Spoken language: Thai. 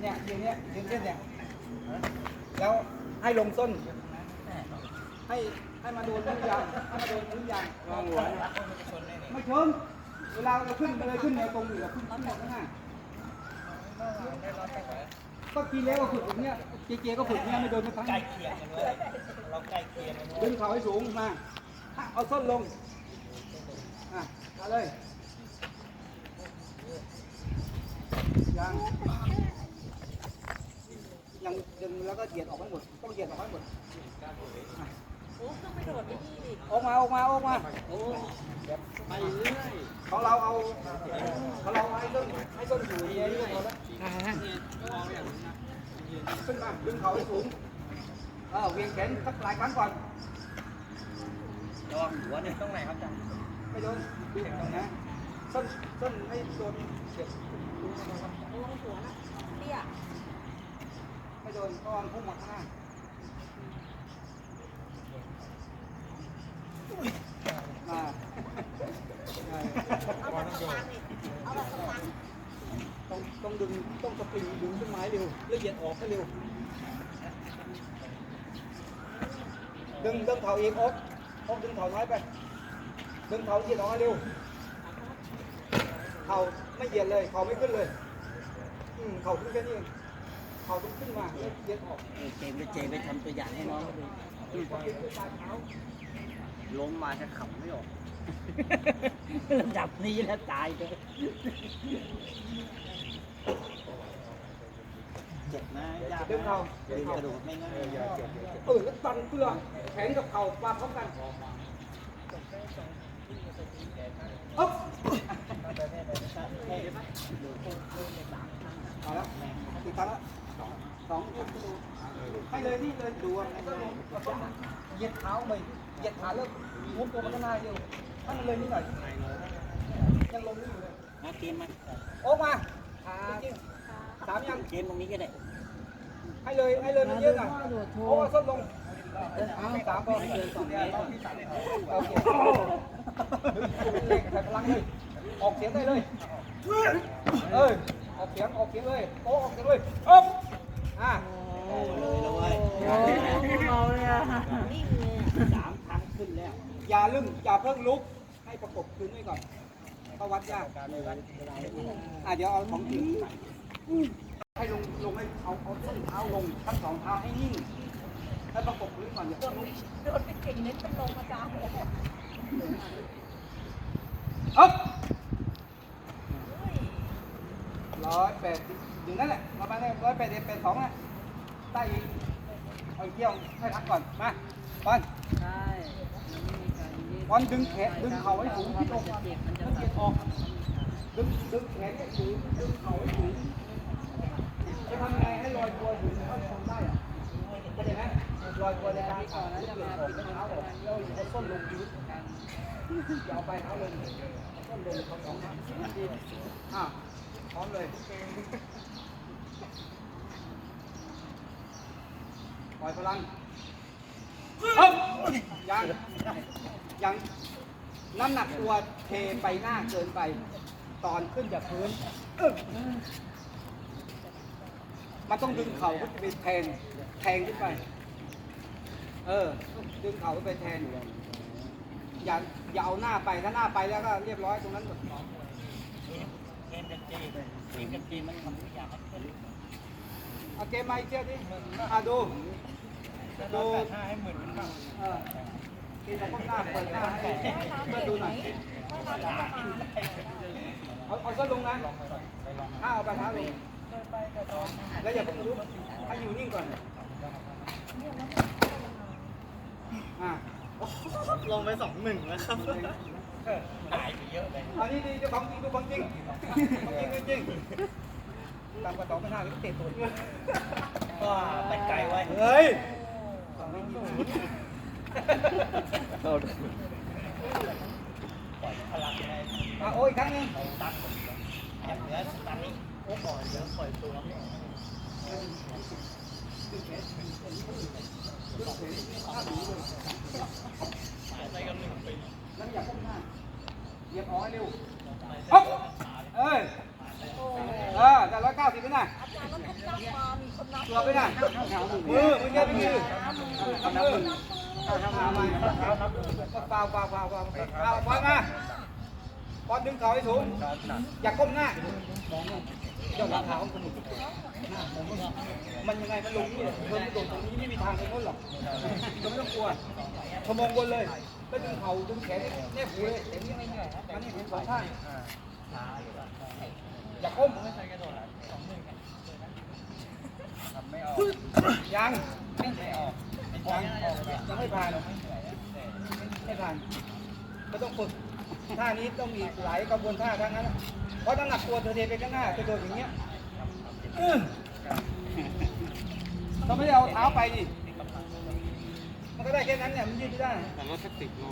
เนี่ยอย่างเงี้ยยืนเส้นเนี่ยแล้วให้ลงส้น ให้ให้มาโดนพื้นยางให้มาโดนพื้นยางลองหัวไม่ชนเวลาเราขึ้นเลยขึ้นแนวตรงอยู่เราขึ้นขึ้นหมดข้างหน้าก็ทีแล้วก็ฝึกแบบเนี้ยเจเจก็ฝึกเนี้ยไม่โดนไม่พังใกล้เคียงกันเลยเราใกล้เคียงกันเลยดึงเขาให้สูงมาเอาส้นลงอะมาเลยยัง ยังดึงแล้วก็เหยียดออกให้หมด ต้องเหยียดออกให้หมดอะโอ้ต้องไปโดดไอ้นี่ดิออกมาออกมาออกมาโอ้ไปเรื่อยของเราเอาของเราให้ส้นให้ส้นสูงเยอะๆพอแล้วขึ้นมาดึงเขาให้สูงเออเวียงแขนสักหลายครั้งก่อนระวังหัวเนี่ยตรงไหนครับอาจารย์ไม่โดนนะส้นส้นไม่โดนเจ็บโอ้หัวนะเตี้ย ไม่โดนก็วางพุ่งมาข้างหน้ามาเอาแบบตรงกลางนี่เอาแบบตรงกลางต้องต้องดึงต้องสปริงดึงต้นไม้เร็วละเอียดออกให้เร็ว ดึงดึงเข่าเอีกออกออกดึงเข่าน้อยไป ดึงเข่าเหยียดออกให้เร็ว เข่าไม่เหยียดเลย เข่าไม่ขึ้นเลย อืมเข่าขึ้นแค่นี้เอง เข่าต้องขึ้นมาแล้วเหยียดออกเจมส์เจมส์ไปทำตัวอย่างให้น้องเขาดูล้มมาจะขำไม่ออกระดับนี้แล้วตายเลยเจ็บนะยากดึงเข่าดึงกระดูกไม่ง่ายเออแล้วตันเพื่อแขนกับเข่าปาพร้อมกันอ๊บเอาละอีกครั้งละ สองให้เลยนี่เลยดูอะก็ลงเหยียดเท้าเลยเหยียดขาเริ่มม้วนตัวมันก็น่าเดียวถ้ามันเลยนิดหน่อยยังลงนี่อยู่เลยนะเกมไหมโอ้มาสามยังเกมตรงนี้ก็ได้ให้เลยให้เลยมันเยอะหน่อยโอ้ส้นลงสามพอเลยสองเนี่ยโอเคเล่นใส่พลังเลยออกเสียงได้เลยเออ ออกเสียงออกเสียงเลยโอ้ออกเสียงเลยอ๊บอะโอ้เลยแล้วเว้ยเอาเลยอะนิ่งเลยสามครั้งขึ้นแล้ว อย่าลึ่งอย่าเพิ่งลุก ให้ประกบคืนไว้ก่อนเขาวัดยากอะเดี๋ยวเอาของจริงให้ลงลงให้เอาเอาส้นเท้าลงทั้งสองเท้าให้นิ่งให้ประกบพื้นก่อนอย่าเพิ่งลุกโดดไปเก่งเน้นเป็นลมอาจารย์เลย อ๊บ ร้อยแปดอยู่นั่นแหละประมาณนั้ร้อยแปดสิบแปดสองนะได้อีกเอาอีกเที่ยวให้พักก่อน มาบอลใช่บอลดึงแขนดึงเข่าให้สูงที่อกมันเกียดออกดึงดึงแขนให้สูงดึงเข่าให้สูงจะทำไงให้ลอยตัวอยู่ในท่อนทำได้อะเข้าใจไหมลอยตัวในการขานั้นจะมาปิดเท้าออกแล้วเอาส้นลงพื้นอย่าเอาไปเท้าลงส้นลงเขาสองข้างอะ พร้อมเลยปล่อยพลังเฮ้ยยังยังน้ำหนักตัวเทไปหน้าเกินไป ตอนขึ้นจากพื้นอึ๊บมันต้องดึงเข่าขึ้นไปแทนแทงขึ้นไป เออ ดึงเข่าขึ้นไปแทนอย่าอย่าเอาหน้าไปถ้าหน้าไปแล้วก็เรียบร้อยตรงนั้นหมดเกับเจมเกมกับเจมมันทำทุกอย่างมันขึ้นเอาเกมมาอีกเที่ยวดิอะดูดูให้หมื่นมันบ้างเออเกมจากข้างหน้าเปิดหน้าให้เพื่อนดูหน่อยเอาเอาส้นลงนะถ้าเอาไปเท้าลงแล้วอย่าเพิ่งลุกให้อยู่นิ่งก่อนอ่าลงไปสองหนึ่งแล้วครับ นนี้ดีเจ้าของจริงดูของจริงของจริงจริงตามกระต่อไม่น่าเลยเตะตัวก็ไปไกลไว้เฮ้ยปล่อยพลังในอะโอ้ยครั้งหนึงตันอย่างเหลือสตาร์นี่โอ้ปล่อยเหลือปล่อยตัวแล้วอย่าก้มหน้าเหยียบออกให้เร็วอ๊อบเอ้ย เออแต่ร้อยเก้าสิบ นะตัวไปนะมือมือเงี้ยไปมือทำมือทำมาใหม่เปล่าเปล่าเปล่าเปล่าเอาบอลมาบอลดึงเข่าให้สูงอย่าก้มหน้าเจ้าหลังเท้าของคุณมันยังไงมันลงนี่เธอไม่โดดตรงนี้ไม่มีทางไปพ้นหรอกเธอไม่ต้องกลัวเธอมองบนเลยแล้วดึงเข่าดึงแขนแนบหูเลยอย่างนี้มันนี่เป็นสองข้าง อย่าก้มไม่เคยังไม่ออกยังยังไม่ผ่านไม่ผ่านก็ต้องฝึกท่านี้ต้องมีหลายกระบวนท่าทั้งนั้น เพราะน้ำหนักตัวเธอเทไปข้างหน้าเธอโดดอย่างเงี้ยอื้อเราไม่ได้เอาเท้าไปดิมันก็ได้แค่นั้นเนี่ยมันยืดไม่ได้แต่รถแค่ติดโล